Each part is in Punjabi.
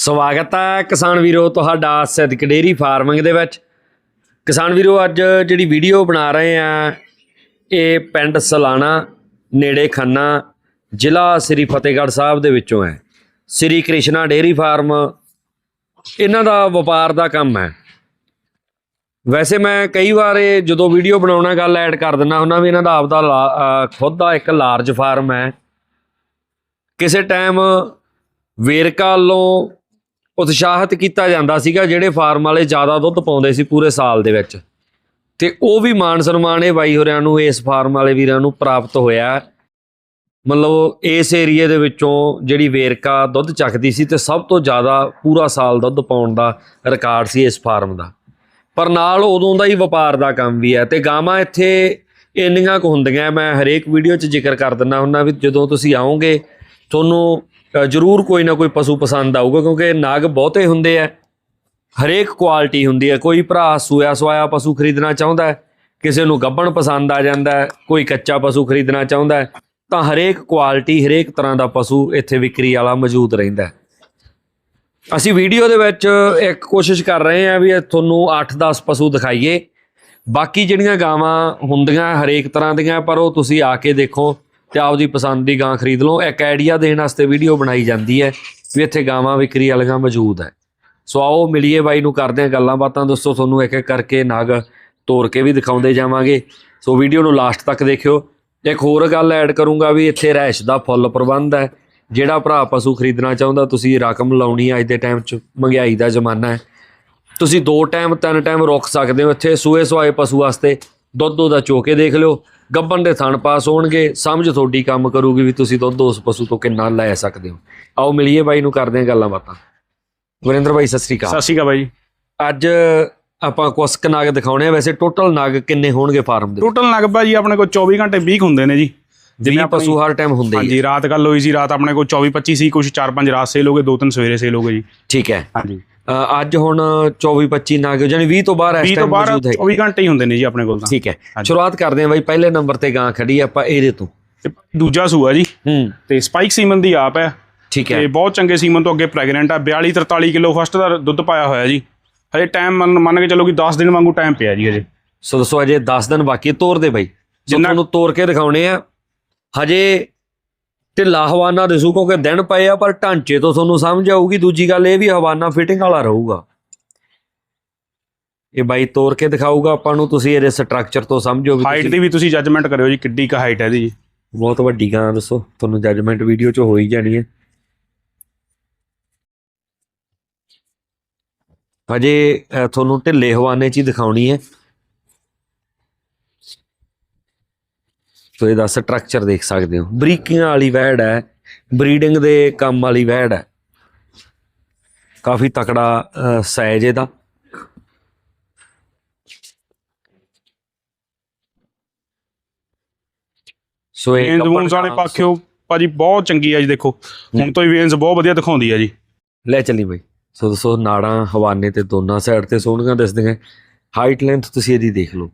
ਸਵਾਗਤ ਹੈ ਕਿਸਾਨ ਵੀਰੋ ਤੁਹਾਡਾ ਸਿੱਧਕ ਡੇਰੀ ਫਾਰਮਿੰਗ ਦੇ ਵਿੱਚ। ਕਿਸਾਨ ਵੀਰੋ, ਅੱਜ ਜਿਹੜੀ ਵੀਡੀਓ ਬਣਾ ਰਹੇ ਆ, ਇਹ ਪਿੰਡ ਸਲਾਣਾ ਨੇੜੇ ਖੰਨਾ ਜ਼ਿਲ੍ਹਾ ਸ੍ਰੀ ਫਤਿਹਗੜ੍ਹ ਸਾਹਿਬ ਦੇ ਵਿੱਚੋਂ ਹੈ। ਸ੍ਰੀ ਕ੍ਰਿਸ਼ਨਾ ਡੇਰੀ ਫਾਰਮ, ਇਹਨਾਂ ਦਾ ਵਪਾਰ ਦਾ ਕੰਮ ਹੈ। ਵੈਸੇ ਮੈਂ ਕਈ ਵਾਰ ਇਹ ਜਦੋਂ ਵੀਡੀਓ ਬਣਾਉਣਾ, ਗੱਲ ਐਡ ਕਰ ਦਿੰਦਾ ਹੁੰਦਾ ਵੀ ਇਹਨਾਂ ਦਾ ਆਪਦਾ ਲਾ- ਖੁਦ ਦਾ ਇੱਕ ਲਾਰਜ ਫਾਰਮ ਹੈ। ਕਿਸੇ ਟਾਈਮ ਵੇਰਕਾ ਵੱਲੋਂ ਉਤਸ਼ਾਹਿਤ ਕੀਤਾ ਜਾਂਦਾ ਸੀਗਾ ਜਿਹੜੇ ਫਾਰਮ ਵਾਲੇ ਜ਼ਿਆਦਾ ਦੁੱਧ ਪਾਉਂਦੇ ਸੀ ਪੂਰੇ ਸਾਲ ਦੇ ਵਿੱਚ। ਤੇ ਉਹ ਵੀ ਮਾਨ ਸਨਮਾਨ ਇਹ ਬਾਈ ਹੋਰਿਆਂ ਨੂੰ, ਇਸ ਫਾਰਮ ਵਾਲੇ ਵੀਰਾਂ ਨੂੰ ਪ੍ਰਾਪਤ ਹੋਇਆ। ਮਤਲਬ ਇਸ ਏਰੀਏ ਦੇ ਵਿੱਚੋਂ ਜਿਹੜੀ ਵੇਰਕਾ ਦੁੱਧ ਚੱਕਦੀ ਸੀ ਤੇ ਸਭ ਤੋਂ ਜ਼ਿਆਦਾ ਪੂਰਾ ਸਾਲ ਦੁੱਧ ਪਾਉਣ ਦਾ ਰਿਕਾਰਡ ਸੀ ਇਸ ਫਾਰਮ ਦਾ। ਪਰ ਨਾਲ ਉਦੋਂ ਦਾ ਹੀ ਵਪਾਰ ਦਾ ਕੰਮ ਵੀ ਹੈ ਤੇ ਗਾਵਾਂ ਇੱਥੇ ਇੰਨੀਆਂ ਕੁ ਹੁੰਦੀਆਂ, ਮੈਂ ਹਰੇਕ ਵੀਡੀਓ 'ਚ ਜ਼ਿਕਰ ਕਰ ਦਿੰਦਾ ਹੁੰਦਾ ਵੀ ਜਦੋਂ ਤੁਸੀਂ ਆਓਗੇ, ਤੁਹਾਨੂੰ ਜ਼ਰੂਰ ਕੋਈ ਨਾ ਕੋਈ ਪਸ਼ੂ ਪਸੰਦ ਆਊਗਾ, ਕਿਉਂਕਿ ਨਾਗ ਬਹੁਤੇ ਹੁੰਦੇ ਆ। ਹਰੇਕ ਕੁਆਲਿਟੀ ਹੁੰਦੀ ਹੈ ਕੋਈ ਭਰਾ ਸੂਇਆ ਸਵਾਇਆ ਪਸ਼ੂ ਖਰੀਦਣਾ ਚਾਹੁੰਦਾ ਹੈ, ਕਿਸੇ ਨੂੰ ਗੱਭਣ ਪਸੰਦ ਆ ਜਾਂਦਾ ਹੈ, ਕੋਈ ਕੱਚਾ ਪਸ਼ੂ ਖਰੀਦਣਾ ਚਾਹੁੰਦਾ ਹੈ, ਤਾਂ ਹਰੇਕ ਕੁਆਲਿਟੀ ਹਰੇਕ ਤਰ੍ਹਾਂ ਦਾ ਪਸ਼ੂ ਇੱਥੇ ਵਿਕਰੀ ਵਾਲਾ ਮੌਜੂਦ ਰਹਿੰਦਾ ਹੈ। ਅਸੀਂ ਵੀਡੀਓ ਦੇ ਵਿੱਚ ਇੱਕ ਕੋਸ਼ਿਸ਼ ਕਰ ਰਹੇ ਹਾਂ ਵੀ ਤੁਹਾਨੂੰ 8-10 ਪਸ਼ੂ ਦਿਖਾਈਏ। ਬਾਕੀ ਜਿਹੜੀਆਂ ਗਾਵਾਂ ਹੁੰਦੀਆਂ ਹਰੇਕ ਤਰ੍ਹਾਂ ਦੀਆਂ, ਪਰ ਉਹ ਤੁਸੀਂ ਆ ਕੇ ਦੇਖੋ। ਤੇ ਆਪਦੀ ਪਸੰਦ ਦੀ ਗਾਂ ਖਰੀਦ ਲਓ। ਇੱਕ ਆਈਡੀਆ ਦੇਣ ਵਾਸਤੇ ਵੀਡੀਓ ਬਣਾਈ ਜਾਂਦੀ ਹੈ ਵੀ ਇੱਥੇ ਗਾਵਾਂ ਵਿਕਰੀ ਵਾਲੀਆਂ ਮੌਜੂਦ ਹੈ। ਸੋ ਆਓ ਮਿਲੀਏ ਬਾਈ ਨੂੰ ਕਰਦੇ ਹਾਂ ਗੱਲਾਂ ਬਾਤਾਂ ਦੋਸਤੋ, ਤੁਹਾਨੂੰ ਇੱਕ ਇੱਕ ਕਰਕੇ ਨਾਗ ਤੋੜ ਕੇ ਵੀ ਦਿਖਾਉਂਦੇ ਜਾਵਾਂਗੇ। ਸੋ ਵੀਡੀਓ ਨੂੰ ਲਾਸਟ ਤੱਕ ਦੇਖਿਓ। ਇੱਕ ਹੋਰ ਗੱਲ ਐਡ ਕਰੂੰਗਾ ਵੀ ਇੱਥੇ ਰਹਿਸ਼ ਦਾ ਫੁੱਲ ਪ੍ਰਬੰਧ ਹੈ। ਜਿਹੜਾ ਭਰਾ ਪਸ਼ੂ ਖਰੀਦਣਾ ਚਾਹੁੰਦਾ, ਤੁਸੀਂ ਰਕਮ ਲਾਉਣੀ ਅੱਜ ਦੇ ਟਾਈਮ 'ਚ। ਮਹਿੰਗਾਈ ਦਾ ਜ਼ਮਾਨਾ ਹੈ। ਤੁਸੀਂ ਦੋ ਟਾਈਮ ਤਿੰਨ ਟਾਈਮ ਰੁਕ ਸਕਦੇ ਹੋ ਇੱਥੇ ਸੂਏ ਸਵਾਏ ਪਸ਼ੂ ਵਾਸਤੇ। ਦੁੱਧ ਉਹਦਾ ਚੋਕੇ ਦੇਖ ਲਿਓ। ਗੱਬਨ ਦੇ ਥਣ ਪਾਸ ਹੋਣਗੇ ਸਮਝ ਤੁਹਾਡੀ ਕੰਮ ਕਰੂਗੀ ਵੀ ਤੁਸੀਂ ਦੁੱਧ ਉਸ ਪਸ਼ੂ ਤੋਂ ਕਿੰਨਾ ਲੈ ਸਕਦੇ ਹੋ। ਆਓ ਮਿਲੀਏ ਬਾਈ ਨੂੰ ਕਰਦੇ ਹਾਂ ਗੱਲਾਂ ਬਾਤਾਂ। ਗੁਰਿੰਦਰ ਬਾਈ ਸਤਿ ਸ੍ਰੀ ਅਕਾਲ। ਸਤਿ ਸ਼੍ਰੀ ਅਕਾਲ ਬਾਈ। ਅੱਜ ਆਪਾਂ ਕੁਛ ਕੁ ਨਗ ਦਿਖਾਉਣੇ ਆ। ਵੈਸੇ ਟੋਟਲ ਨਗ ਕਿੰਨੇ ਹੋਣਗੇ ਫਾਰਮ ਦੇ ਟੋਟਲ ਨਗਬਾ ਜੀ ਆਪਣੇ ਕੋਲ 24 ਘੰਟੇ 20 ਹੁੰਦੇ ਨੇ ਜੀ। ਜਿਵੇਂ ਪਸ਼ੂ ਹਰ ਟਾਈਮ ਹੁੰਦੇ ਹੀ। ਹਾਂਜੀ ਰਾਤ ਗੱਲ ਹੋਈ ਸੀ ਰਾਤ ਆਪਣੇ ਕੋਲ 24 25 ਸੀ ਕੁਝ 4-5 ਰਾਤ ਸੇਲ ਹੋ ਗਏ ਦੋ ਤਿੰਨ ਸਵੇਰੇ ਸੇਲ ਹੋ ਗਏ ਜੀ। ਠੀਕ ਹੈ। ਹਾਂਜੀ। ਅੱਜ ਹੁਣ 24 25 ਨਗ ਜਾਨੀ 20 ਤੋਂ ਬਾਹਰ ਇਸ 20 ਤੋਂ ਟਾਈਮ ਮੌਜੂਦ ਹੈ। 24 ਘੰਟੇ ਹੀ ਹੁੰਦੇ ਨੇ ਜੀ ਆਪਣੇ ਕੋਲ ਤਾਂ। ਠੀਕ ਹੈ। ਹਾਂਜੀ। ਸ਼ੁਰੂਆਤ ਕਰਦੇ ਹਾਂ ਬਾਈ ਪਹਿਲੇ ਨੰਬਰ ਤੇ ਗਾਂ ਖੜੀ ਆਪਾਂ ਇਹਦੇ ਤੋਂ। ਦੂਜਾ ਸੂਆ ਜੀ। ਹੂੰ। ਤੇ ਸਪਾਈਕ ਸੀਮਨ ਦੀ ਆਪ ਹੈ। ਠੀਕ ਹੈ। ਤੇ ਬਹੁਤ ਚੰਗੇ ਸੀਮਨ ਤੋਂ ਅੱਗੇ ਪ੍ਰੈਗਨੈਂਟ ਆ 42 43 ਕਿਲੋ ਫਸਟ ਦਾ ਦੁੱਧ ਪਾਇਆ ਹੋਇਆ ਜੀ। ਹਜੇ ਟਾਈਮ ਮੰਨ ਕੇ ਚੱਲੋ ਕਿ 10 ਦਿਨ ਵਾਂਗੂ ਟਾਈਮ ਪਿਆ ਜੀ ਹਜੇ। ਸੋ ਦੱਸੋ ਅਜੇ 10 ਦਿਨ ਬਾਕੀ ਤੋਰ ਦੇ ਬਾਈ। ਜਿੰਨਾ- ਤੁਹਾਨੂੰ ਤੋਰ ਕੇ ਦਿਖਾਉਣੇ ਆ। ਹਜੇ ਢਿੱਲਾ ਹਵਾਨਾ ਦਿਸੂ ਕਿਉਂਕਿ ਦਿਨ ਪਏ ਆ ਪਰ ਢਾਂਚੇ ਤੋਂ ਤੁਹਾਨੂੰ ਸਮਝ ਆਊਗੀ। ਦੂਜੀ ਗੱਲ ਇਹ ਵੀ ਹਵਾਨਾ ਫਿਟਿੰਗ ਵਾਲਾ ਰਹੂਗਾ। ਇਹ ਬਾਈ ਤੋਰ ਕੇ ਦਿਖਾਊਗਾ ਆਪਾਂ ਨੂੰ ਤੁਸੀਂ ਇਹਦੇ ਸਟਰਕਚਰ ਤੋਂ ਸਮਝੋ ਵੀ ਹਾਈਟ ਦੀ ਵੀ ਤੁਸੀਂ ਜੱਜਮੈਂਟ ਕਰਿਓ ਜੀ ਕਿੱਡੀ ਕ ਹਾਈਟ ਹੈ ਇਹਦੀ ਜੀ। ਬਹੁਤ ਵੱਡੀ ਗਾਂ ਦੱਸੋ ਤੁਹਾਨੂੰ ਜੱਜਮੈਂਟ ਵੀਡੀਓ 'ਚ ਹੋ ਹੀ ਜਾਣੀ ਹੈ। ਹਜੇ ਤੁਹਾਨੂੰ ਢਿੱਲੇ ਹਵਾਨੇ 'ਚ ਹੀ ਦਿਖਾਉਣੀ ਹੈ। ਸੋ ਇਹਦਾ ਸਟਰਕਚਰ ਦੇਖ ਸਕਦੇ ਹੋ। ਬਰੀਕੀਆਂ ਵਾਲੀ ਵੈੜ ਹੈ ਬਰੀਡਿੰਗ ਦੇ ਕੰਮ ਵਾਲੀ ਵੈੜ ਹੈ। ਕਾਫੀ ਤਕੜਾ ਸਾਈਜ਼ ਇਹਦਾ। ਸੋ ਇਹ ਵੇਨਸ ਵਾਲੇ ਪਾਖਿਓ ਭਾਜੀ ਬਹੁਤ ਚੰਗੀ ਆ ਜੀ ਦੇਖੋ। ਹੁਣ ਤੋਂ ਹੀ ਵੇਨਸ ਬਹੁਤ ਵਧੀਆ ਦਿਖਾਉਂਦੀ ਆ ਜੀ। ਲੈ ਚੱਲੀ ਬਈ। ਸੋ ਦੋਸਤੋ ਨਾੜਾਂ ਹਵਾਨੇ ਤੇ ਦੋਨਾਂ ਸਾਈਡ ਤੇ ਸੋਹਣੀਆਂ ਦਿਸਦੀਆਂ। ਹਾਈਟ ਲੈਂਥ ਤੁਸੀਂ ਇਹਦੀ ਦੇਖ ਲਓ।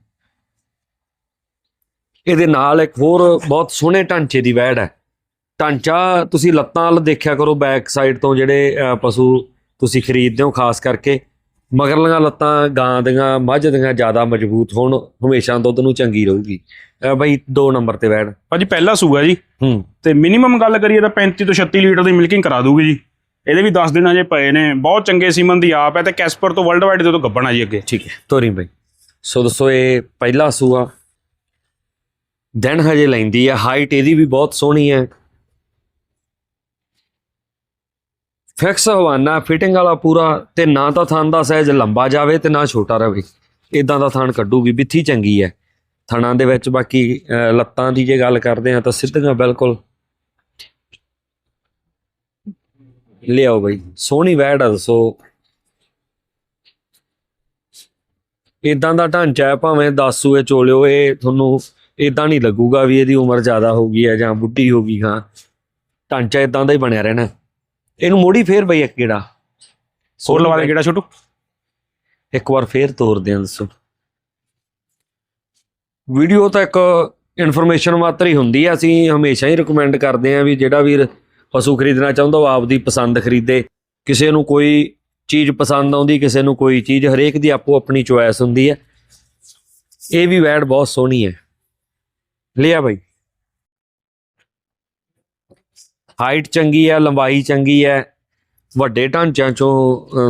ਇਹਦੇ ਨਾਲ ਇੱਕ ਹੋਰ ਬਹੁਤ ਸੋਹਣੇ ਢਾਂਚੇ ਦੀ ਵੈੜ ਹੈ। ਢਾਂਚਾ ਤੁਸੀਂ ਲੱਤਾਂ ਵੱਲ ਦੇਖਿਆ ਕਰੋ ਬੈਕ ਸਾਈਡ ਤੋਂ ਜਿਹੜੇ ਪਸ਼ੂ ਤੁਸੀਂ ਖਰੀਦਦੇ ਹੋ ਖਾਸ ਕਰਕੇ। ਮਗਰਲੀਆਂ ਲੱਤਾਂ ਗਾਂ ਦੀਆਂ ਮੱਝ ਦੀਆਂ ਜ਼ਿਆਦਾ ਮਜ਼ਬੂਤ ਹੋਣ ਹਮੇਸ਼ਾ ਦੁੱਧ ਨੂੰ ਚੰਗੀ ਰਹੂਗੀ। ਬਈ 2 ਨੰਬਰ ਤੇ ਵੈੜ। ਭਾਜੀ ਪਹਿਲਾ ਸੂਆ ਜੀ। ਹੂੰ। ਤੇ ਮਿਨੀਮਮ ਗੱਲ ਕਰੀਏ ਤਾਂ 35 ਤੋਂ 36 ਲੀਟਰ ਦੀ ਮਿਲਕਿੰਗ ਕਰਾ ਦੂਗੀ ਜੀ। ਇਹਦੇ ਵੀ 10 ਦਿਨ ਹਜੇ ਪਏ ਨੇ। ਬਹੁਤ ਚੰਗੇ ਸੀਮਨ ਦੀ ਆਪ ਹੈ ਤੇ ਕੈਸਪਰ ਤੋਂ ਵਰਲਡ ਵਾਈਡ ਦੇ ਤੋਂ ਗੱਬਣਾ ਜੀ ਅੱਗੇ। ਠੀਕ ਹੈ ਤੋਰੀ ਬਈ। ਸੋ ਦੱਸੋ ਇਹ ਪਹਿਲਾ ਸੂਆ। ਦਿਨ ਹਜੇ ਲੈਂਦੀ ਹੈ ਹਾਈਟ ਇਹਦੀ ਵੀ ਬਹੁਤ ਸੋਹਣੀ ਹੈ ਫਿਕਸ ਹਵਾਨਾ ਫਿਟਿੰਗ ਵਾਲਾ ਪੂਰਾ, ਤੇ ਨਾ ਤਾਂ ਥਣ ਦਾ ਸਾਈਜ਼ ਲੰਬਾ ਜਾਵੇ ਤੇ ਨਾ ਛੋਟਾ ਰਵੇ। ਇਦਾਂ ਦਾ ਥਣ ਕੱਢੂਗੀ ਬਿੱਥੀ ਚੰਗੀ ਹੈ ਥਣਾਂ ਦੇ ਵਿੱਚ ਬਾਕੀ ਲੱਤਾਂ ਦੀ ਜੇ ਗੱਲ ਕਰਦੇ ਆ ਤਾਂ ਸਿੱਧੀਆਂ ਬਿਲਕੁਲ। ਲਿਆਓ ਬਈ, ਸੋਹਣੀ ਵੈੜ ਆ ਦੱਸੋ। ਇਦਾਂ ਦਾ ਢਾਂਚਾ ਹੈ ਭਾਵੇਂ 10 ਸੂਏ ਚੋਲਿਓ, ਇਹ ਤੁਹਾਨੂੰ ਇਦਾਂ ਨਹੀਂ ਲੱਗੂਗਾ ਵੀ ਇਹਦੀ ਉਮਰ ਜ਼ਿਆਦਾ ਹੋ ਗਈ ਹੈ ਜਾਂ ਬੁੱਢੀ ਹੋ ਗਈ ਹਾਂ। ਢਾਂਚਾ ਇਦਾਂ ਦਾ ਹੀ ਬਣਿਆ ਰਹਿਣਾ। ਇਹਨੂੰ ਮੋੜੀ ਫੇਰ ਬਈ ਇੱਕ ਗੇੜਾ। ਹੋਰ ਲਵਾ ਦੇ ਕਿਹੜਾ ਛੋਟੂ। ਇੱਕ ਵਾਰ ਫੇਰ ਤੋਰਦੇ ਆਂ ਦੱਸੋ। ਵੀਡੀਓ ਤਾਂ ਇੱਕ ਇਨਫੋਰਮੇਸ਼ਨ ਮਾਤਰ ਹੀ ਹੁੰਦੀ ਆ। ਅਸੀਂ ਹਮੇਸ਼ਾ ਹੀ ਰეკਮੈਂਡ ਕਰਦੇ ਆਂ ਵੀ ਜਿਹੜਾ ਵੀਰ ਪਸ਼ੂ ਖਰੀਦਣਾ ਚਾਹੁੰਦਾ ਉਹ ਆਪਦੀ ਪਸੰਦ ਖਰੀਦੇ। ਕਿਸੇ ਨੂੰ ਕੋਈ ਚੀਜ਼ ਪਸੰਦ ਆਉਂਦੀ ਕਿਸੇ ਨੂੰ ਕੋਈ ਚੀਜ਼ ਹਰੇਕ ਦੀ ਆਪੋ ਆਪਣੀ ਚੁਆਇਸ ਹੁੰਦੀ ਹੈ। ਇਹ ਵੀ ਵੈੜ ਬਹੁਤ ਸੋਹਣੀ ਹੈ। ਲਿਆ ਬਾਈ। ਹਾਈਟ ਚੰਗੀ ਹੈ ਲੰਬਾਈ ਚੰਗੀ ਹੈ ਵੱਡੇ ਢਾਂਚਿਆਂ ਚੋਂ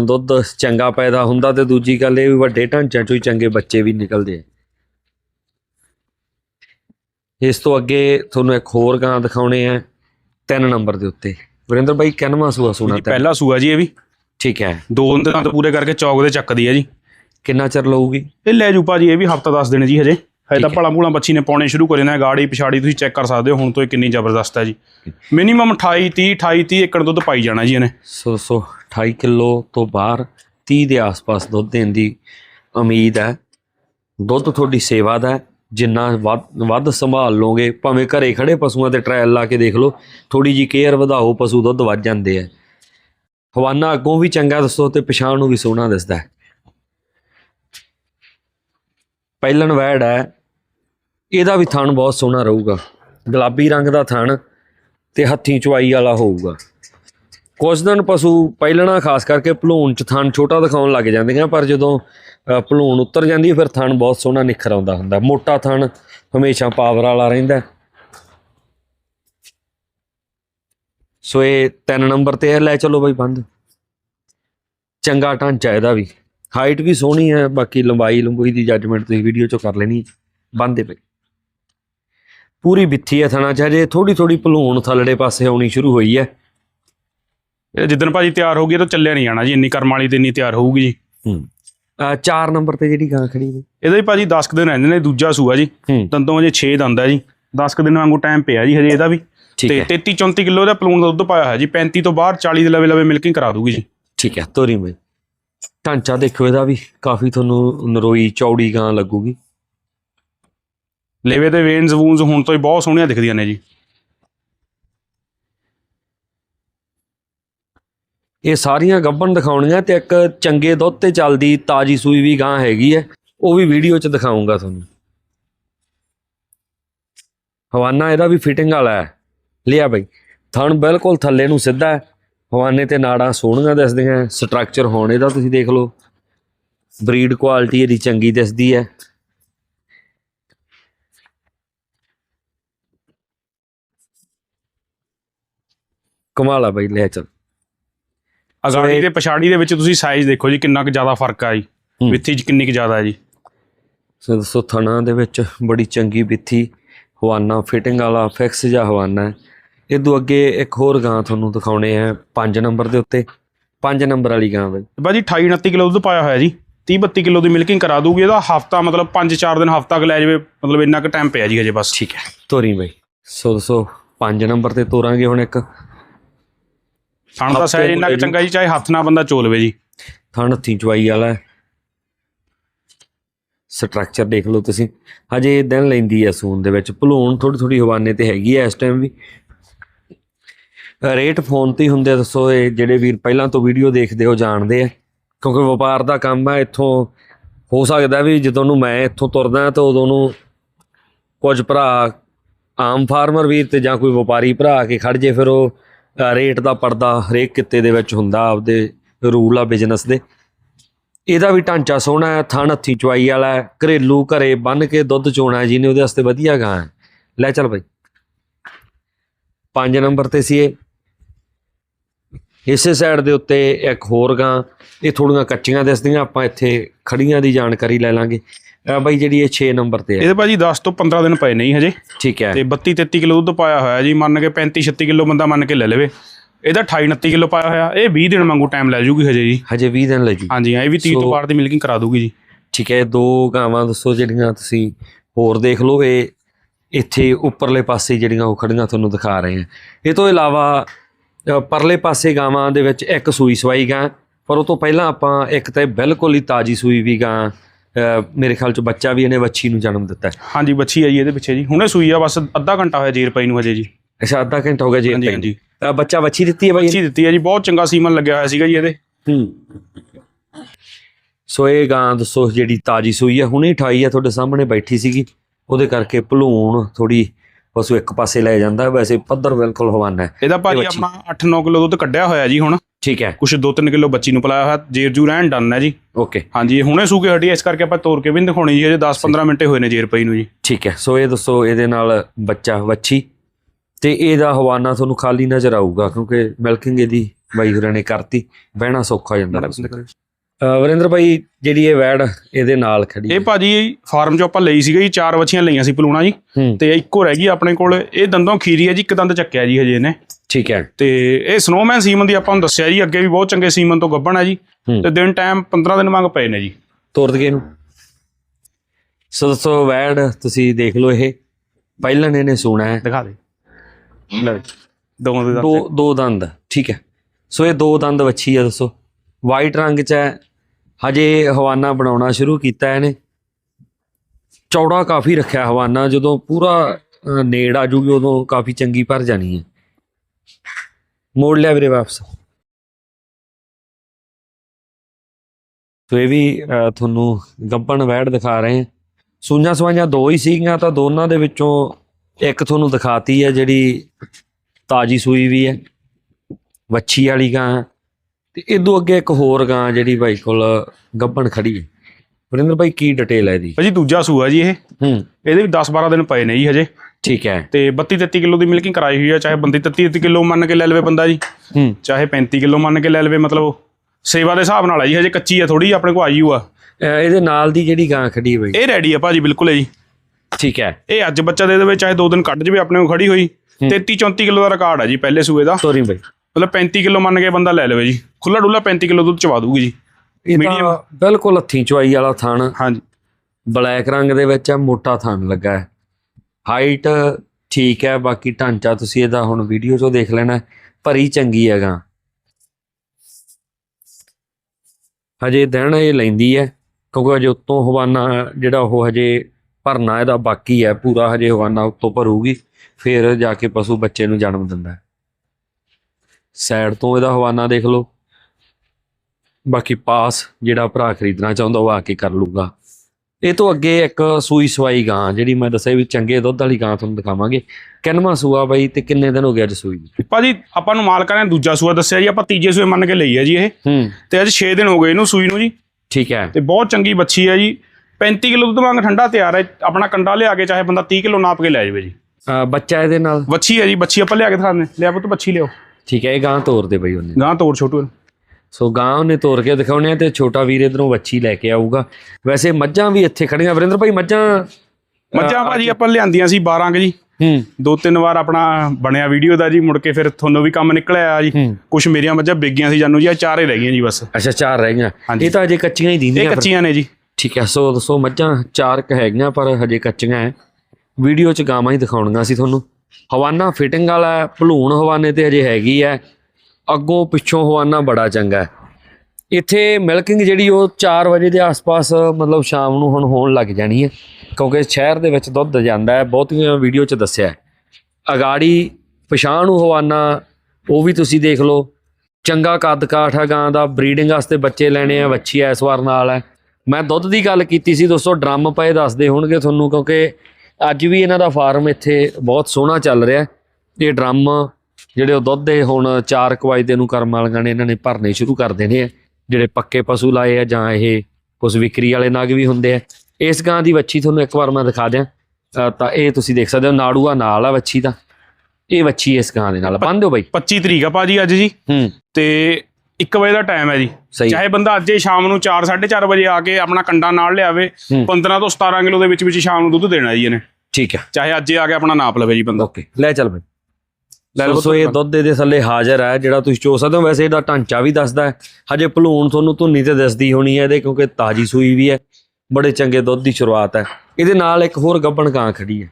ਦੁੱਧ ਚੰਗਾ ਪੈਦਾ ਹੁੰਦਾ ਤੇ ਦੂਜੀ ਗੱਲ ਇਹ ਵੀ ਵੱਡੇ ਢਾਂਚਿਆਂ ਚੋਂ ਹੀ ਚੰਗੇ ਬੱਚੇ ਵੀ ਨਿਕਲਦੇ ਆ। ਇਸ ਤੋਂ ਅੱਗੇ ਤੁਹਾਨੂੰ ਇੱਕ ਹੋਰ ਗਾਂ ਦਿਖਾਉਣੇ ਆ ਤਿੰਨ ਨੰਬਰ ਦੇ ਉੱਤੇ। ਵਰਿੰਦਰ ਬਾਈ ਕਿੰਨਵਾਂ ਸੂਆ ਸੁਣਾ ਤੇ ਪਹਿਲਾ ਸੂਆ ਜੀ ਇਹ ਵੀ। ਠੀਕ ਹੈ। ਦੋ ਦਿਨ ਤਾਂ ਪੂਰੇ ਕਰਕੇ ਚੌਕ ਦੇ ਚੱਕਦੀ ਹੈ ਜੀ। ਕਿੰਨਾ ਚਿਰ ਲਊਗੀ? ਇਹ ਲੈ ਜੂ ਭਾਜੀ ਇਹ ਵੀ ਹਫਤਾ 10 ਦਿਨ ਜੀ ਹਜੇ। ਹਜੇ ਤਾਂ ਹੈ। ਭਲਾ ਭੂਲਾ ਬੱਚੀ ਨੇ ਪਾਉਣੇ ਸ਼ੁਰੂ ਕਰੇ ਨੇ ਗਾੜੀ ਪਿਛਾੜੀ ਤੁਸੀਂ ਚੈੱਕ ਕਰ ਸਕਦੇ ਹੋ ਹੁਣ ਤੋਂ ਇਹ ਕਿੰਨੀ ਜ਼ਬਰਦਸਤ ਹੈ ਜੀ। ਮਿਨੀਮਮ 28 30 28 30 ਏਕੜ ਦੁੱਧ ਪਾਈ ਜਾਣਾ ਜੀ ਇਹਨੇ। ਸੋ ਸੋ 28 ਕਿਲੋ ਤੋਂ ਬਾਹਰ 30 ਦੇ ਆਸ-ਪਾਸ ਦੁੱਧ ਦੇਣ ਦੀ ਉਮੀਦ ਹੈ। ਦੁੱਧ ਤੁਹਾਡੀ ਸੇਵਾ ਦਾ ਹੈ। ਜਿੰਨਾ ਵੱਧ ਵੱਧ ਸੰਭਾਲ ਲੋਗੇ ਭਾਵੇਂ ਘਰੇ ਖੜੇ ਪਸ਼ੂਆਂ ਤੇ ਟ੍ਰਾਇਲ ਲਾ ਕੇ ਦੇਖ ਲਓ ਥੋੜੀ ਜੀ ਕੇਅਰ ਵਧਾਓ ਪਸ਼ੂ ਦੁੱਧ ਵੱਧ ਜਾਂਦੇ ਆ। ਹਵਾਨਾ ਅੱਗੋਂ ਵੀ ਚੰਗਾ ਦੱਸੋ ਤੇ ਪਛਾਣ ਨੂੰ ਵੀ ਸੋਹਣਾ ਦਿਸਦਾ ਹੈ। ਪਹਿਲਣ ਵੈੜ ਹੈ ਇਹਦਾ ਵੀ ਥਣ ਬਹੁਤ ਸੋਹਣਾ ਰਹੂਗਾ। ਗੁਲਾਬੀ ਰੰਗ ਦਾ ਥਣ ਤੇ ਹੱਥੀਂ ਚੁਆਈ ਵਾਲਾ ਹੋਊਗਾ। ਕੁਝ ਦਿਨ ਪਸ਼ੂ ਪਹਿਲਣਾ ਖਾਸ ਕਰਕੇ ਭਲੂਣ ਚ ਥਣ ਛੋਟਾ ਦਿਖਾਉਣ ਲੱਗ ਜਾਂਦੇ ਆ ਪਰ ਜਦੋਂ ਭਲੂਣ ਉੱਤਰ ਜਾਂਦੀ ਹੈ, ਫਿਰ ਥਣ ਬਹੁਤ ਸੋਹਣਾ ਨਿਖਰ ਆਉਂਦਾ ਹੁੰਦਾ। ਮੋਟਾ ਥਣ ਹਮੇਸ਼ਾ ਪਾਵਰ ਵਾਲਾ ਰਹਿੰਦਾ। ਸੋ ਇਹ ਤਿੰਨ ਨੰਬਰ ਤੇ ਲੈ ਚਲੋ ਬਈ ਬੰਦ। ਚੰਗਾ ਢਾਂਚਾ ਇਹਦਾ ਵੀ। ਹਾਈਟ ਵੀ ਸੋਹਣੀ ਹੈ ਬਾਕੀ ਲੰਬਾਈ ਲੰਬੂਈ ਦੀ ਜੱਜਮੈਂਟ ਤੁਸੀਂ ਵੀਡੀਓ ਚੋਂ ਕਰ ਲੈਣੀ ਬੰਦੇ ਪਈ ਪੂਰੀ ਬਿੱਥੀ ਹੈ ਥਣਾ ਚ ਹਜੇ ਥੋੜੀ ਥੋੜੀ ਭਲੂਣ ਥੱਲੜੇ ਪਾਸੇ ਆਉਣੀ ਸ਼ੁਰੂ ਹੋਈ ਹੈ। ਇਹ ਜਿੱਦਣ ਭਾਜੀ ਤਿਆਰ ਹੋਊਗੀ ਇਹ ਤਾਂ ਚੱਲਿਆ ਨਹੀਂ ਜਾਣਾ ਜੀ ਇੰਨੀ ਕਰਮ ਵਾਲੀ ਤੇ ਇੰਨੀ ਤਿਆਰ ਹੋਊਗੀ ਜੀ। ਹੂੰ। ਅਹ ਚਾਰ ਨੰਬਰ ਤੇ ਜਿਹੜੀ ਗਾਂ ਖੜੀ ਨੇ ਇਹਦਾ ਹੀ ਭਾਜੀ 10 ਕੁ ਦਿਨ ਰਹਿੰਦੇ ਨੇ ਦੂਜਾ ਸੂਆ ਜੀ। ਹੂੰ। ਦੰਦੋਂ ਅਜੇ 6 ਦੰਦ ਹੈ ਜੀ। 10 ਕੁ ਦਿਨ ਵਾਂਗੂ ਟਾਈਮ ਪਿਆ ਜੀ ਹਜੇ ਇਹਦਾ ਵੀ। ਤੇ ਹੈ। 33 34 ਕਿਲੋ ਦਾ ਪਲੂਣ ਦਾ ਦੁੱਧ ਪਾਇਆ ਹੋਇਆ ਜੀ। 35 ਤੋਂ ਬਾਹਰ 40 ਦੇ ਲਵੇ ਲਵੇ ਮਿਲਕਿੰਗ ਕਰਾ ਦੂਗੀ ਜੀ। ਠੀਕ ਹੈ ਤੋਰੀ ਬਈ ਢਾਂਚਾ ਦੇਖੋ ਇਹਦਾ ਵੀ। ਕਾਫੀ ਤੁਹਾਨੂੰ ਨਰੋਈ ਚੌੜੀ ਗਾਂ ਲੱਗੂਗੀ। ਲੇਵੇ ਤੇ ਵੇਨਸ ਵੂਨਸ ਹੁਣ ਤੋਂ ਹੀ ਬਹੁਤ ਸੋਹਣੀਆਂ ਦਿਖਦੀਆਂ ਨੇ ਜੀ। ਇਹ ਸਾਰੀਆਂ ਗੱਭਣ ਦਿਖਾਉਣੀਆਂ ਤੇ ਇੱਕ ਚੰਗੇ ਦੁੱਧ ਤੇ ਚੱਲਦੀ ਤਾਜੀ ਸੂਈ ਵੀ ਗਾਂ ਹੈਗੀ ਹੈ। ਉਹ ਵੀ ਵੀਡੀਓ 'ਚ ਦਿਖਾਉਂਗਾ ਤੁਹਾਨੂੰ। ਹਵਾਨਾ ਇਹਦਾ ਵੀ ਫਿਟਿੰਗ ਵਾਲਾ ਹੈ। ਲਿਆ ਬਈ। ਥਣ ਬਿਲਕੁਲ ਥੱਲੇ ਨੂੰ ਸਿੱਧਾ ਹੈ। ਹਵਾਨੇ ਤੇ ਨਾੜਾਂ ਸੋਹਣੀਆਂ ਦਿਸਦੀਆਂ ਸਟਰਕਚਰ ਹੋਣ ਇਹਦਾ ਤੁਸੀਂ ਦੇਖ ਲਓ। ਬਰੀਡ ਕੁਆਲਿਟੀ ਇਹਦੀ ਚੰਗੀ ਦਿਸਦੀ ਹੈ। ਕਮਾਲ ਆ ਬਈ ਲੈ ਚੱਲ। ਇਹ- ਤੇ ਪਛਾੜੀ ਦੇ ਵਿੱਚ ਤੁਸੀਂ ਸਾਈਜ਼ ਦੇਖੋ ਜੀ ਕਿੰਨਾ ਕੁ ਜ਼ਿਆਦਾ ਫ਼ਰਕ ਆ ਜੀ। ਵਿੱਥੀ ਚ ਕਿੰਨੀ ਕੁ ਜ਼ਿਆਦਾ ਜੀ। ਸੋ ਥਣਾ ਦੇ ਵਿੱਚ ਬੜੀ ਚੰਗੀ ਬਿੱਥੀ ਹਵਾਨਾ ਫਿਟਿੰਗ ਵਾਲਾ ਫਿਕਸ ਜਿਹਾ ਹਵਾਨਾ ਹੈ। ਇਦੋਂ ਅੱਗੇ ਇੱਕ ਹੋਰ ਗਾਂ ਤੁਹਾਨੂੰ ਦਿਖਾਉਣੇ ਆ 5 ਨੰਬਰ ਦੇ ਉੱਤੇ। 5 ਨੰਬਰ ਵਾਲੀ ਗਾਂ ਬਈ। ਬਾਜੀ 28 29 ਕਿਲੋ ਦੁੱਧ ਪਾਇਆ ਹੋਇਆ ਜੀ। 30 32 ਕਿਲੋ ਦੀ ਮਿਲਕਿੰਗ ਕਰਾ ਦੂਗੀ ਇਹਦਾ ਹਫਤਾ ਮਤਲਬ 5-4 ਦਿਨ ਹਫਤਾ ਕੁ ਲੈ ਜਾਵੇ ਮਤਲਬ ਇੰਨਾ ਕੁ ਟਾਈਮ ਪਿਆ ਜੀ ਹਜੇ ਬਸ। ਠੀਕ ਹੈ ਤੋਰੀ ਬਈ। ਸੋ ਦੋਸਤੋ 5 ਨੰਬਰ ਤੇ ਤੋਰਾਂਗੇ ਹੁਣ ਇੱਕ। ਥਣ ਹਫ਼ਤੇ ਸਾਈਜ਼ ਇੰਨਾ ਕੁ ਚੰਗਾ ਜੀ ਚਾਹੇ ਹੱਥ ਨਾਲ ਬੰਦਾ ਚੋਲਵੇ ਜੀ। ਥਣ ਹੱਥੀਂ ਚਵਾਈ ਵਾਲਾ ਸਟਰਕਚਰ ਦੇਖ ਲਓ ਤੁਸੀਂ। ਹਜੇ ਦਿਨ ਲੈਂਦੀ ਹੈ ਸੂਨ ਦੇ ਵਿੱਚ। ਭਲੂਣ ਥੋੜੀ ਥੋੜੀ ਹਵਾਨੇ ਤੇ ਹੈਗੀ ਹੈ ਇਸ ਟਾਈਮ ਵੀ। ਰੇਟ ਫੋਨ ਤੇ ਹੁੰਦੇ ਆ, ਦੱਸੋ ਇਹ ਜਿਹੜੇ ਵੀਰ ਪਹਿਲਾਂ ਤੋਂ ਵੀਡੀਓ ਦੇਖਦੇ ਹੋ ਜਾਣਦੇ ਆ। ਕਿਉਂਕਿ ਵਪਾਰ ਦਾ ਕੰਮ ਹੈ ਇੱਥੋਂ ਹੋ ਸਕਦਾ ਵੀ ਜਦੋਂ ਨੂੰ ਮੈਂ ਇੱਥੋਂ ਤੁਰਦਾ ਤਾਂ ਉਦੋਂ ਨੂੰ ਕੁਝ ਭਰਾ ਆਮ ਫਾਰਮਰ ਵੀਰ ਤੇ ਜਾਂ ਕੋਈ ਵਪਾਰੀ ਭਰਾ ਆ ਕੇ ਖੜ ਜੇ ਫਿਰ ਉਹ ਰੇਟ ਦਾ ਪਰਦਾ ਹਰੇਕ ਕਿੱਤੇ ਦੇ ਵਿੱਚ ਹੁੰਦਾ, ਆਪਦੇ ਰੂਲ ਆ ਬਿਜ਼ਨਸ ਦੇ। ਇਹਦਾ ਵੀ ਢਾਂਚਾ ਸੋਹਣਾ ਹੈ, ਥਣ ਹੱਥੀ ਚਵਾਈ ਵਾਲਾ ਹੈ, ਘਰੇਲੂ ਘਰੇ ਬੰਨ ਕੇ ਦੁੱਧ ਚੋਣਾ ਹੈ, ਜਿਹਨੇ ਉਹਦੇ ਵਾਸਤੇ ਵਧੀਆ ਗਾਂ ਹੈ। ਲੈ ਚੱਲ ਬਈ। ਪੰਜ ਨੰਬਰ ਤੇ ਸੀ ਇਹ। ਇਸੇ ਸਾਈਡ ਦੇ ਉੱਤੇ ਇੱਕ ਹੋਰ ਗਾਂ, ਇਹ ਥੋੜੀਆਂ ਕੱਚੀਆਂ ਦਿਸਦੀਆਂ, ਆਪਾਂ ਇੱਥੇ ਖੜੀਆਂ ਦੀ ਜਾਣਕਾਰੀ ਲੈ ਲਾਂਗੇ। ਬਈ ਜਿਹੜੀ ਇਹ 6 ਨੰਬਰ ਤੇ ਹੈ ਇਹਦੇ ਭਾਜੀ 10 ਤੋਂ 15 ਦਿਨ ਪਏ ਨਹੀਂ ਹਜੇ। ਠੀਕ ਹੈ। ਤੇ 32 33 ਕਿਲੋ ਦੁੱਧ ਪਾਇਆ ਹੋਇਆ ਜੀ ਮੰਨ ਕੇ 35 36 ਕਿਲੋ ਬੰਦਾ ਮੰਨ ਕੇ ਲੈ ਲਵੇ। ਇਹਦਾ 28 29 ਕਿਲੋ ਪਾਇਆ ਹੋਇਆ ਇਹ 20 ਦਿਨ ਵਾਂਗੂ ਟਾਈਮ ਲੈ ਜੂਗੀ ਹਜੇ ਜੀ। ਹਜੇ 20 ਦਿਨ ਲੈ ਜੂ। ਹਾਂਜੀ ਇਹ ਵੀ 30 ਤੋਂ ਬਾਅਦ ਦੀ ਮਿਲਕਿੰਗ ਕਰਾ ਦੂਗੀ ਜੀ। ਠੀਕ ਹੈ ਦੋ ਗਾਵਾਂ ਦੱਸੋ ਜਿਹੜੀਆਂ ਤੁਸੀਂ ਹੋਰ ਦੇਖ ਲਓ ਇਹ ਇੱਥੇ ਉੱਪਰਲੇ ਪਾਸੇ ਜਿਹੜੀਆਂ ਉਹ ਖੜੀਆਂ ਤੁਹਾਨੂੰ ਦਿਖਾ ਰਹੇ ਹਾਂ। ਇਹ ਤੋਂ ਇਲਾਵਾ ਪਰਲੇ ਪਾਸੇ ਗਾਵਾਂ ਦੇ ਵਿੱਚ ਇੱਕ ਸੂਈ ਸਵਾਈ ਗਾਂ ਪਰ ਉਹ ਤੋਂ ਪਹਿਲਾਂ ਆਪਾਂ ਇੱਕ ਤੇ ਬਿਲਕੁਲ ਹੀ ਤਾਜੀ ਸੂਈ ਵੀ ਗਾਂ ਮੇਰੇ ਖਿਆਲ ਚ ਬੱਚਾ ਵੀ ਇਹਨੇ ਵੱਛੀ ਨੂੰ ਜਨਮ ਦਿੱਤਾ ਹੈ। ਹਾਂਜੀ ਬੱਚੀ ਆ ਜੀ ਇਹਦੇ ਪਿੱਛੇ ਜੀ। ਹੁਣੇ ਸੂਈ ਆ ਬਸ ਅੱਧਾ ਘੰਟਾ ਹੋਇਆ ਜੀਰ ਪਈ ਨੂੰ ਹਜੇ ਜੀ। ਅੱਛਾ ਅੱਧਾ ਘੰਟਾ ਹੋ ਗਿਆ ਜੀ ਹਾਂਜੀ। ਹਾਂਜੀ। ਬੱਚਾ ਵੱਛੀ ਦਿੱਤੀ ਹੈ ਬਾਈ ਬੱਚੀ ਦਿੱਤੀ ਆ ਜੀ ਬਹੁਤ ਚੰਗਾ ਸੀਮਨ ਲੱਗਿਆ ਹੋਇਆ ਸੀਗਾ ਜੀ ਇਹਦੇ। ਹੂੰ। ਸੋ ਇਹ ਗਾਂ ਦੱਸੋ ਜਿਹੜੀ ਤਾਜੀ ਸੂਈ ਹੈ ਹੁਣੇ 28 ਹੈ ਤੁਹਾਡੇ ਸਾਹਮਣੇ ਬੈਠੀ ਸੀਗੀ। ਉਹਦੇ ਕਰਕੇ ਭਲੂਣ ਥੋੜੀ ਪਸ਼ੂ ਇੱਕ ਪਾਸੇ ਲੈ ਜਾਂਦਾ ਵੈਸੇ ਪੱਧਰ ਬਿਲਕੁਲ ਹਵਾਨਾ ਹੈ। ਇਹਦਾ ਭਾਜੀ ਬੱਚੀ। ਆਪਣਾ 8-9 ਕਿਲੋ ਦੁੱਧ ਕੱਢਿਆ ਹੋਇਆ ਜੀ ਹੁਣ। ਠੀਕ ਹੈ। ਕੁਛ 2-3 ਕਿਲੋ ਬੱਚੀ ਨੂੰ ਪਲਾਇਆ ਹੋਇਆ ਜੇਰ ਜੂ ਰਹਿਣ ਡਨ ਹੈ ਜੀ। ਓਕੇ ਹਾਂਜੀ ਇਹ ਹੁਣੇ ਸੂਕੇ ਹਟੀ ਇਸ ਕਰਕੇ ਆਪਾਂ ਤੋੜ ਕੇ ਵੀ ਨਹੀਂ ਦਿਖਾਉਣੀ ਜੀ ਅਜੇ 10-15 ਮਿੰਟੇ ਹੋਏ ਨੇ ਜੇਰ ਪਈ ਨੂੰ ਜੀ। ਠੀਕ ਹੈ ਸੋ ਇਹ ਦੱਸੋ ਇਹਦੇ ਨਾਲ ਬੱਚਾ ਵੱਛੀ ਤੇ ਇਹਦਾ ਹਵਾਨਾ ਤੁਹਾਨੂੰ ਖਾਲੀ ਨਜ਼ਰ ਆਊਗਾ ਕਿਉਂਕਿ ਮਿਲਕਿੰਗ ਇਹਦੀ ਬਾਈ ਹੋਰਾਂ ਨੇ ਕਰਤੀ ਬਹਿਣਾ ਸੌਖਾ ਜਾਂਦਾ ਵਰਿੰਦਰ ਭਾਈ ਜਿਹੜੀ ਇਹ ਵੈੜ ਇਹਦੇ ਨਾਲ ਖੜੀ ਇਹ ਭਾਜੀ ਫਾਰਮ 'ਚੋਂ ਆਪਾਂ ਲਈ ਸੀਗੀ ਜੀ ਚਾਰ ਵੱਛੀਆਂ ਲਈਆਂ ਸੀ ਪਲੂਣਾ ਜੀ। ਤੇ ਇੱਕੋ ਰਹਿ ਗਈ ਆਪਣੇ ਕੋਲ। ਇਹ ਦੰਦੋਂ ਖੀਰੀ ਹੈ ਜੀ ਇੱਕ ਦੰਦ ਚੱਕਿਆ ਜੀ ਹਜੇ ਇਹਨੇ। ਠੀਕ ਹੈ। ਤੇ ਇਹ ਸਨੋਮੈਨ ਸੀਮਨ ਦੀ ਆਪਾਂ ਨੂੰ ਦੱਸਿਆ ਜੀ ਅੱਗੇ ਵੀ ਬਹੁਤ ਚੰਗੇ ਸੀਮਨ ਤੋਂ ਗੱਭਣ ਹੈ ਜੀ। ਤੇ ਦਿਨ ਟਾਈਮ 15 ਦਿਨ ਮੰਗ ਪਏ ਨੇ ਜੀ। ਤੋੜ ਦਗੇ ਇਹਨੂੰ। ਸੋ ਦੱਸੋ ਵੈੜ ਤੁਸੀਂ ਦੇਖ ਲਓ ਇਹ। ਪਹਿਲਾਂ ਇਹਨੇ ਸੁਣਾ ਹੈ। ਦਿਖਾ ਦੇ। ਲੈ ਦੋ। ਦੋ ਦੰਦ ਠੀਕ ਹੈ। ਸੋ ਇਹ ਦੋ ਦੰਦ ਵੱਛੀ ਆ ਦੱਸੋ। ਵਾਈਟ ਰੰਗ ਚ ਹੈ। ਹਜੇ ਹਵਾਨਾ ਬਣਾਉਣਾ ਸ਼ੁਰੂ ਕੀਤਾ ਇਹਨੇ। ਚੌੜਾ ਕਾਫੀ ਰੱਖਿਆ ਹਵਾਨਾ, ਜਦੋਂ ਪੂਰਾ ਨੇੜ ਆ ਜੂਗੀ ਉਦੋਂ ਕਾਫੀ ਚੰਗੀ ਭਰ ਜਾਣੀ ਹੈ। ਮੋੜ ਲਿਆ ਵੀਰੇ ਵਾਪਸ। ਸੋ ਇਹ ਵੀ ਤੁਹਾਨੂੰ ਗੱਬਣ ਵੈੜ ਦਿਖਾ ਰਹੇ ਹਾਂ। ਸੂਈਆਂ ਸਵਾਈਆਂ ਦੋ ਹੀ ਸੀਗੀਆਂ, ਤਾਂ ਦੋਨਾਂ ਦੇ ਵਿੱਚੋਂ ਇੱਕ ਤੁਹਾਨੂੰ ਦਿਖਾਤੀ ਹੈ ਜਿਹੜੀ ਤਾਜੀ ਸੂਈ ਵੀ ਹੈ। ਵੱਛੀ ਵਾਲੀ ਗਾਂ। ਤੇ ਇਦੋਂ ਅੱਗੇ ਇੱਕ ਹੋਰ ਗਾਂ ਜਿਹੜੀ ਭਾਈ ਕੋਲ ਗੱਬਣ ਖੜੀ ਹੈ। ਵਰਿੰਦਰ ਭਾਈ ਕੀ ਡਿਟੇਲ ਹੈ ਇਹਦੀ? ਭਾਜੀ ਦੂਜਾ ਸੂਆ ਜੀ ਇਹ। ਹੂੰ। ਇਹਦੇ ਵੀ 10-12 ਦਿਨ ਪਏ ਨੇ ਜੀ ਹਜੇ। ਠੀਕ ਹੈ। ਤੇ 32-33 ਕਿਲੋ ਦੀ ਮਿਲਕਿੰਗ ਕਰਾਈ ਹੋਈ ਆ ਚਾਹੇ ਬੰਦੀ 33 ਕਿਲੋ ਮੰਨ ਕੇ ਲੈ ਲਵੇ ਬੰਦਾ ਜੀ। ਹੂੰ। ਚਾਹੇ 35 ਕਿਲੋ ਮੰਨ ਕੇ ਲੈ ਲਵੇ ਮਤਲਬ ਸੇਵਾ ਦੇ ਹਿਸਾਬ ਨਾਲ ਆ ਜੀ। ਹਜੇ ਕੱਚੀ ਆ ਥੋੜੀ ਆਪਣੇ ਕੋਲ ਆਈ ਹੋਆ। ਇਹਦੇ ਨਾਲ ਦੀ ਜਿਹੜੀ ਗਾਂ ਖੜੀ ਹੈ ਭਾਈ ਇਹ ਰੈਡੀ ਆ ਭਾਜੀ ਬਿਲਕੁਲ ਜੀ। ਠੀਕ ਹੈ। ਇਹ ਅੱਜ ਬੱਚਾ ਦੇ ਦੇਵੇ ਚਾਹੇ ਦੋ ਦਿਨ ਕੱਢ ਜਵੇ ਆਪਣੇ ਕੋਲ ਖੜੀ ਹੋਈ। 33-34 ਕਿਲੋ ਦਾ ਰਿਕਾਰਡ ਆ ਜੀ ਪਹਿਲੇ ਸੂਏ ਦਾ। ਸੋਰੀ ਭਾਈ ਮਤਲਬ 35 ਕਿਲੋ ਮੰਨ ਕੇ ਬੰਦਾ ਲੈ ਲਵੇ ਜੀ। ਖੁੱਲਾ ਡੁੱਲਾ 35 ਕਿਲੋ ਦੁੱਧ ਚਵਾ ਦੂਗੀ ਜੀ। ਇਹ ਤਾਂ ਬਿਲਕੁਲ ਹੱਥੀਂ ਚੁਆਈ ਵਾਲਾ ਥਣ। ਹਾਂਜੀ। ਬਲੈਕ ਰੰਗ ਦੇ ਵਿੱਚ ਹੈ ਮੋਟਾ ਥਣ ਲੱਗਾ ਹੈ। ਹਾਈਟ ਠੀਕ ਹੈ ਬਾਕੀ ਢਾਂਚਾ ਤੁਸੀਂ ਇਹਦਾ ਹੁਣ ਵੀਡੀਓ 'ਚੋਂ ਦੇਖ ਲੈਣਾ ਭਰੀ ਚੰਗੀ ਹੈ ਗਾਂ ਹਜੇ ਦਿਨ ਇਹ ਲੈਂਦੀ ਹੈ ਕਿਉਂਕਿ ਹਜੇ ਉੱਤੋਂ ਹਵਾਨਾ ਜਿਹੜਾ ਉਹ ਹਜੇ ਭਰਨਾ ਇਹਦਾ ਬਾਕੀ ਹੈ ਪੂਰਾ ਹਜੇ ਹਵਾਨਾ ਉੱਤੋਂ ਭਰੂਗੀ। ਫਿਰ ਜਾ ਕੇ ਪਸ਼ੂ ਬੱਚੇ ਨੂੰ ਜਨਮ ਦਿੰਦਾ ਹੈ। ਸਾਈਡ ਤੋਂ ਇਹਦਾ ਹਵਾਨਾ ਦੇਖ ਲਓ। ਬਾਕੀ ਪਾਸ ਜਿਹੜਾ ਭਰਾ ਖਰੀਦਣਾ ਚਾਹੁੰਦਾ ਉਹ ਆ ਕੇ ਕਰ ਲੂਗਾ। ਇਹ ਤੋਂ ਅੱਗੇ ਇੱਕ ਸੂਈ ਸਵਾਈ ਗਾਂ ਜਿਹੜੀ ਮੈਂ ਦੱਸਿਆ ਵੀ ਚੰਗੇ ਦੁੱਧ ਵਾਲੀ ਗਾਂ ਤੁਹਾਨੂੰ ਦਿਖਾਵਾਂਗੇ। ਕਿੰਨਵਾਂ ਸੂਆ ਬਾਈ ਤੇ ਕਿੰਨੇ ਦਿਨ ਹੋ ਗਏ ਅੱਜ ਸੂਈ? ਭਾਜੀ ਆਪਾਂ ਨੂੰ ਮਾਲਕਾਂ ਨੇ ਦੂਜਾ ਸੂਆ ਦੱਸਿਆ ਜੀ ਆਪਾਂ ਤੀਜੇ ਸੂਏ ਮੰਨ ਕੇ ਲਈ ਹੈ ਜੀ ਇਹ। ਹੂੰ। ਤੇ ਅੱਜ 6 ਦਿਨ ਹੋ ਗਏ ਇਹਨੂੰ ਸੂਈ ਨੂੰ ਜੀ। ਠੀਕ ਹੈ। ਤੇ ਬਹੁਤ ਚੰਗੀ ਬੱਚੀ ਹੈ ਜੀ। 35 ਕਿਲੋ ਦੁੱਧ ਵਾਂਗ ਠੰਡਾ ਤਿਆਰ ਹੈ। ਆਪਣਾ ਕੰਡਾ ਲਿਆ ਕੇ ਚਾਹੇ ਬੰਦਾ 30 ਕਿਲੋ ਨਾਪ ਕੇ ਲੈ ਜਾਵੇ ਜੀ। ਬੱਚਾ ਇਹਦੇ ਨਾਲ? ਬੱਚੀ ਹੈ ਜੀ ਬੱਚੀ ਆਪਾਂ ਲਿਆ ਕੇ ਦਿਖਾਉਂਦੇ ਲਿਆ ਪੁੱਤ ਬੱਚੀ ਲਿਓ ਠੀਕ ਹੈ ਇਹ ਗਾਂ ਤੋਰ ਦੇ ਬਈ ਉਹਨੇ। ਗਾਂ ਤੋੜ ਛੋਟੂ। ਸੋ ਗਾਂ ਉਹਨੇ ਤੋਰ ਕੇ ਦਿਖਾਉਣੇ ਆ ਤੇ ਛੋਟਾ ਵੀਰ ਇਧਰੋਂ ਵੱਛੀ ਲੈ ਕੇ ਆਊਗਾ। ਵੈਸੇ ਮੱਝਾਂ ਵੀ ਇੱਥੇ ਖੜੀਆਂ ਵਰਿੰਦਰ ਭਾਈ ਮੱਝਾਂ ਮੱਝਾਂ ਭਾਜੀ ਆਪਾਂ ਲਿਆਂਦੀਆਂ ਸੀ 12 ਕੁ ਜੀ। ਹੂੰ। ਦੋ ਤਿੰਨ ਵਾਰ ਆਪਣਾ ਬਣਿਆ ਵੀਡੀਓ ਦਾ ਜੀ ਮੁੜ ਕੇ ਫਿਰ ਤੁਹਾਨੂੰ ਵੀ ਕੰਮ ਨਿਕਲਿਆ ਆ ਜੀ। ਹੂੰ। ਕੁਝ ਮੇਰੀਆਂ ਮੱਝਾਂ ਵਿਕ ਸੀ ਜਾਨੂੰ ਜੀ ਆ ਚਾਰ ਹੀ ਰਹਿ ਗਈਆਂ ਜੀ ਬਸ। ਅੱਛਾ ਚਾਰ ਰਹਿ ਗਈਆਂ। ਹਾਂਜੀ। ਇਹ ਤਾਂ ਅਜੇ ਕੱਚੀਆਂ ਹੀ ਇਹ ਦੀਂਦੀਆਂ। ਕੱਚੀਆਂ ਨੇ ਜੀ। ਠੀਕ ਹੈ ਸੋ ਦੱਸੋ ਮੱਝਾਂ ਚਾਰ ਕ ਹੈਗੀਆਂ ਪਰ ਹਜੇ ਕੱਚੀਆਂ ਐ। ਵੀਡੀਓ ਚ ਗਾਵਾਂ ਹੀ ਦਿਖਾਉਣੀਆਂ ਸੀ ਤੁਹਾਨੂੰ। ਹਵਾਨਾ ਫਿਟਿੰਗ ਵਾਲਾ ਭਲੂਣ ਹਵਾਨੇ ਤੇ ਹਜੇ ਹੈਗੀ ਹੈ। ਅੱਗੋਂ ਪਿੱਛੋਂ ਹਵਾਨਾ ਬੜਾ ਚੰਗਾ ਹੈ। ਇੱਥੇ ਮਿਲਕਿੰਗ ਜਿਹੜੀ ਉਹ 4 ਵਜੇ ਦੇ ਆਸ-ਪਾਸ, ਮਤਲਬ ਸ਼ਾਮ ਨੂੰ ਹੁਣ ਹੋਣ ਲੱਗ ਜਾਣੀ ਹੈ, ਕਿਉਂਕਿ ਸ਼ਹਿਰ ਦੇ ਵਿੱਚ ਦੁੱਧ ਜਾਂਦਾ ਹੈ, ਬਹੁਤੀਆਂ ਵੀਡੀਓ 'ਚ ਦੱਸਿਆ ਅਗਾੜੀ ਪਛਾਣ ਨੂੰ ਹਵਾਨਾ, ਉਹ ਵੀ ਤੁਸੀਂ ਦੇਖ ਲਓ। ਚੰਗਾ ਕੱਦ ਕਾਠ ਹੈ ਗਾਂ ਦਾ ਬਰੀਡਿੰਗ ਵਾਸਤੇ ਬੱਚੇ ਲੈਣੇ ਆ, ਵੱਛੀ ਐ ਇਸ ਵਾਰ ਨਾਲ ਹੈ। ਮੈਂ ਦੁੱਧ ਦੀ ਗੱਲ ਕੀਤੀ ਸੀ, ਦੋਸਤੋ, ਡਰਮ ਪਏ ਦੱਸਦੇ ਹੋਣਗੇ ਤੁਹਾਨੂੰ, ਕਿਉਂਕਿ ਅੱਜ ਵੀ ਇਹਨਾਂ ਦਾ ਫਾਰਮ ਇੱਥੇ ਬਹੁਤ ਸੋਹਣਾ ਚੱਲ ਰਿਹਾ। ਇਹ ਡਰਮ ਜਿਹੜੇ ਉਹ ਦੁੱਧ ਦੇ ਹੁਣ 4 ਵਜੇ ਨੂੰ ਕਰਮ ਵਾਲੀਆਂ ਨੇ ਇਹਨਾਂ ਨੇ ਭਰਨੇ ਸ਼ੁਰੂ ਕਰ ਦੇਣੇ ਆ। ਜਿਹੜੇ ਪੱਕੇ ਪਸ਼ੂ ਲਾਏ ਆ ਜਾਂ ਇਹ ਕੁਝ ਵਿਕਰੀ ਵਾਲੇ ਨਗ ਵੀ ਹੁੰਦੇ ਆ। ਇਸ ਗਾਂ ਦੀ ਵੱਛੀ ਤੁਹਾਨੂੰ ਇੱਕ ਵਾਰ ਮੈਂ ਦਿਖਾ ਦਿਆਂ। ਤਾਂ ਇਹ ਤੁਸੀਂ ਦੇਖ ਸਕਦੇ ਹੋ ਨਾੜੂਆ ਨਾਲ ਆ ਵੱਛੀ ਦਾ। ਇਹ ਵੱਛੀ ਇਸ ਗਾਂ ਦੇ ਨਾਲ। ਬੰਨ ਦਿਓ ਬਾਈ। 25 ਤਰੀਕ ਆ ਭਾਜੀ ਅੱਜ ਜੀ। ਹੂੰ। ਤੇ 1 ਵਜੇ ਦਾ ਟਾਈਮ ਹੈ ਜੀ। ਸਹੀ। ਚਾਹੇ ਬੰਦਾ ਅੱਜੇ ਸ਼ਾਮ ਨੂੰ 4 4:30 ਵਜੇ ਆ ਕੇ ਆਪਣਾ ਕੰਡਾ ਨਾਲ ਲਿਆਵੇ ਹੂੰ। 15 ਤੋਂ 17 ਕਿਲੋ ਦੇ ਵਿੱਚ ਵਿੱਚ ਸ਼ਾਮ ਨੂੰ ਦੁੱਧ ਦੇਣਾ ਜੀ ਇਹਨੇ। ਠੀਕ ਹੈ। ਚਾਹੇ ਅੱਜੇ ਆ ਕੇ ਆਪਣਾ ਨਾਪ ਲਵੇ ਜੀ ਬੰਦਾ। ਓਕੇ ਲੈ ਚੱਲ ਬਾਈ। ਲੈ ਲਓ ਸੋ ਇਹ ਦੁੱਧ ਦੇ ਥੱਲੇ ਹਾਜ਼ਰ ਹੈ ਜਿਹੜਾ ਤੁਸੀਂ ਚੋ ਸਕਦੇ ਹੋ। ਵੈਸੇ ਇਹਦਾ ਢਾਂਚਾ ਵੀ ਦੱਸਦਾ ਹੈ। ਹਜੇ ਭਲੂਣ ਤੁਹਾਨੂੰ ਧੁੰਨੀ ਤੇ ਦਿਸਦੀ ਹੋਣੀ ਹੈ ਇਹਦੇ ਕਿਉਂਕਿ ਤਾਜੀ ਸੂਈ ਵੀ ਹੈ। ਬੜੇ ਚੰਗੇ ਦੁੱਧ ਦੀ ਸ਼ੁਰੂਆਤ ਹੈ। ਇਹਦੇ ਨਾਲ ਇੱਕ ਹੋਰ ਗੱਬਣ ਕਾਂ ਖੜੀ ਹੈ।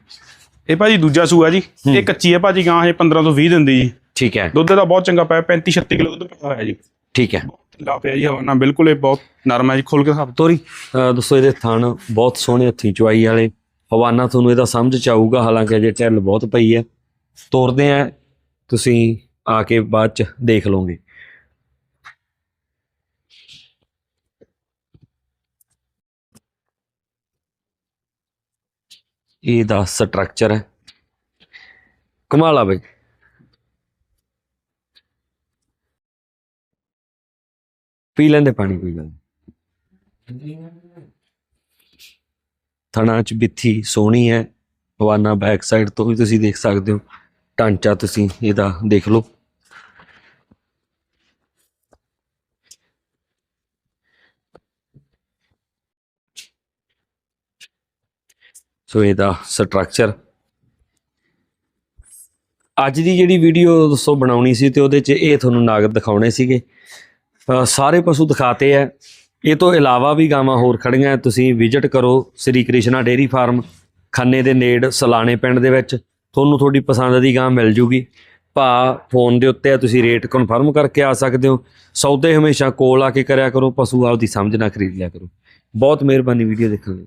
ਇਹ ਭਾਜੀ ਦੂਜਾ ਸੂਆ ਜੀ। ਇਹ ਕੱਚੀ ਹੈ ਭਾਜੀ ਗਾਂ ਹਜੇ 15 ਤੋਂ 20 ਦਿੰਦੀ ਜੀ। ਠੀਕ ਹੈ। ਦੁੱਧ ਦਾ ਬਹੁਤ ਚੰਗਾ ਪਿਆ 35 36 ਕਿਲੋ ਦੁੱਧ ਪਿਆ ਹੋਇਆ ਜੀ। ਠੀਕ ਹੈ। ਲਾ ਪਿਆ ਜੀ ਹਵਾਨਾ ਬਿਲਕੁਲ ਇਹ ਬਹੁਤ ਨਰਮ ਹੈ ਜੀ ਖੁੱਲ ਕੇ ਸਾਬ ਤੋਰੀ ਅਹ ਦੱਸੋ ਇਹਦੇ ਥਣ ਬਹੁਤ ਸੋਹਣੇ ਹੱਥੀਂ ਚੁਆਈ ਵਾਲੇ। ਹਵਾਨਾ ਤੁਹਾਨੂੰ ਇਹਦਾ ਸਮਝ ਚ ਆਊਗਾ ਹਾਲਾਂਕਿ ਅਜੇ ਢਿੱਲ ਬਹੁਤ ਪਈ ਹੈ। ਤੋਰਦੇ ਆ ਤੁਸੀਂ ਆ ਕੇ ਬਾਅਦ ਚ ਦੇਖ ਲਓਗੇ। ਇਹ ਦਾ ਸਟਰਕਚਰ ਹੈ। ਕਮਾਲ ਆ ਬਈ। ਪੀ ਲੈਂਦੇ ਪਾਣੀ, ਕੋਈ ਗੱਲ ਨੀ। ਥਣਾ ਚ ਬਿੱਥੀ ਸੋਹਣੀ ਹੈ, ਹਵਾਨਾ ਬੈਕ ਸਾਈਡ ਤੋਂ ਵੀ ਤੁਸੀਂ ਦੇਖ ਸਕਦੇ ਹੋ। ਢਾਂਚਾ ਤੁਸੀਂ ਇਹਦਾ ਦੇਖ ਲਓ। ਸੋ ਇਹਦਾ ਸਟਰਕਚਰ ਅੱਜ ਦੀ ਜਿਹੜੀ ਵੀਡੀਓ ਦੱਸੋ ਬਣਾਉਣੀ ਸੀ ਤੇ ਉਹਦੇ 'ਚ ਇਹ ਤੁਹਾਨੂੰ ਨਾਗਰ ਦਿਖਾਉਣੇ ਸੀਗੇ। ਸਾਰੇ ਪਸ਼ੂ ਦਿਖਾਤੇ ਹੈ ਇਹ ਤੋਂ ਇਲਾਵਾ ਵੀ ਗਾਵਾਂ ਹੋਰ ਖੜੀਆਂ ਤੁਸੀਂ ਵਿਜ਼ਿਟ ਕਰੋ ਸ੍ਰੀ ਕ੍ਰਿਸ਼ਨਾ ਡੇਅਰੀ ਫਾਰਮ, ਖੰਨੇ ਦੇ ਨੇੜ, ਸਲਾਣੇ ਪਿੰਡ ਦੇ ਵਿੱਚ। ਤੁਹਾਨੂੰ ਤੁਹਾਡੀ ਪਸੰਦ ਦੀ ਗਾਂ ਮਿਲ ਜੂਗੀ। ਭਾ ਫੋਨ ਦੇ ਉੱਤੇ ਤੁਸੀਂ ਰੇਟ ਕਨਫਰਮ ਕਰਕੇ ਆ ਸਕਦੇ ਹੋ। ਸੌਦੇ ਹਮੇਸ਼ਾ ਕੋਲ ਆ ਕੇ ਕਰਿਆ ਕਰੋ। ਪਸ਼ੂ ਆਪਦੀ ਸਮਝ ਨਾ ਖਰੀਦ ਲਿਆ ਕਰੋ। ਬਹੁਤ ਮਿਹਰਬਾਨੀ ਵੀਡੀਓ ਦੇਖਣ ਲਈ।